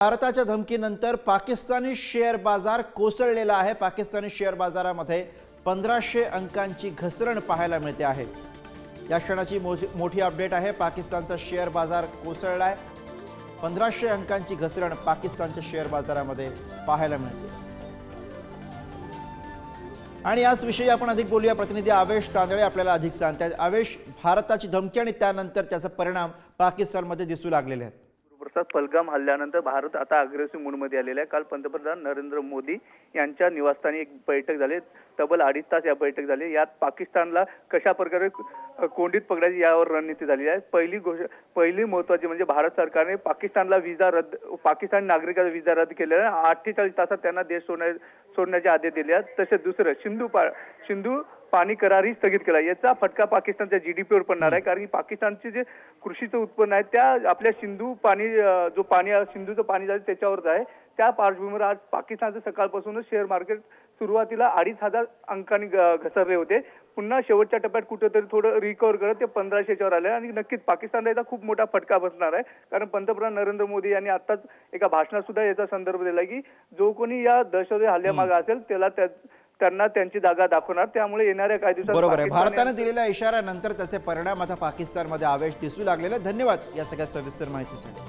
भारताच्या धमकीनंतर पाकिस्तानी शेअर बाजार कोसळलेला आहे. पाकिस्तानी शेअर बाजारामध्ये पंधराशे अंकांची घसरण पाहायला मिळते आहे. या क्षणाची मोठी अपडेट आहे. पाकिस्तानचा शेअर बाजार कोसळला आहे पंधराशे अंकांची घसरण पाकिस्तानच्या शेअर बाजारामध्ये पाहायला मिळते. आणि याच विषयी आपण अधिक बोलूया. प्रतिनिधी आवेश तांदळे आपल्याला अधिक सांगतात आवेश भारताची धमकी आणि त्यानंतर त्याचा परिणाम पाकिस्तानमध्ये दिसू लागलेले आहेत. गुरुप्रसाद पलगाम हल्ल्यानंतर भारत आता अग्रेसिव्ह मूडमध्ये आलेला आहे. काल पंतप्रधान नरेंद्र मोदी यांच्या निवासस्थानी एक बैठक झाली. तब्बल अडीच तास या बैठक झाली. यात पाकिस्तानला कशा प्रकारे कोंडीत पकडायची यावर रणनीती झाली आहे. पहिली गोष्ट पहिली महत्वाची म्हणजे भारत सरकारने पाकिस्तानला विजा रद्द पाकिस्तान नागरिकांचा विजा रद्द केलेला आहे. अठ्ठेचाळीस तासात त्यांना देश सोडण्या सोडण्याचे आदेश दिले आहेत. तसेच दुसरं सिंधू पा सिंधू पाणी करारही स्थगित केला. याचा फटका पाकिस्तानच्या जीडीपीवर पडणार आहे. कारण की पाकिस्तानचे जे कृषीचं उत्पन्न आहे त्या आपल्या सिंधू पाणी जो पाणी सिंधूचं पाणी झालं त्याच्यावरच आहे. त्या पार्श्वभूमीवर आज पाकिस्तानचं सकाळपासूनच शेअर मार्केट सुरुवातीला अडीच हजार अंकांनी घसरले होते. पुन्हा शेवटच्या टप्प्यात कुठेतरी थोडं रिकवर करत ते पंधराशेच्यावर आले. आणि नक्कीच पाकिस्तानला याचा खूप मोठा फटका बसणार आहे. कारण पंतप्रधान नरेंद्र मोदी यांनी आताच एका भाषणात सुद्धा याचा संदर्भ दिला की जो कोणी या दहशतवादी हल्ल्यामागे असेल त्याला त्या- त्यांना त्यांची जागा दाखवणार. त्यामुळे येणाऱ्या काही दिवसात बरोबर आहे. भारतानं दिलेल्या इशाऱ्यानंतर त्याचे परिणाम आता पाकिस्तानमध्ये आवेश दिसू लागलेले. धन्यवाद या सगळ्या सविस्तर माहितीसाठी.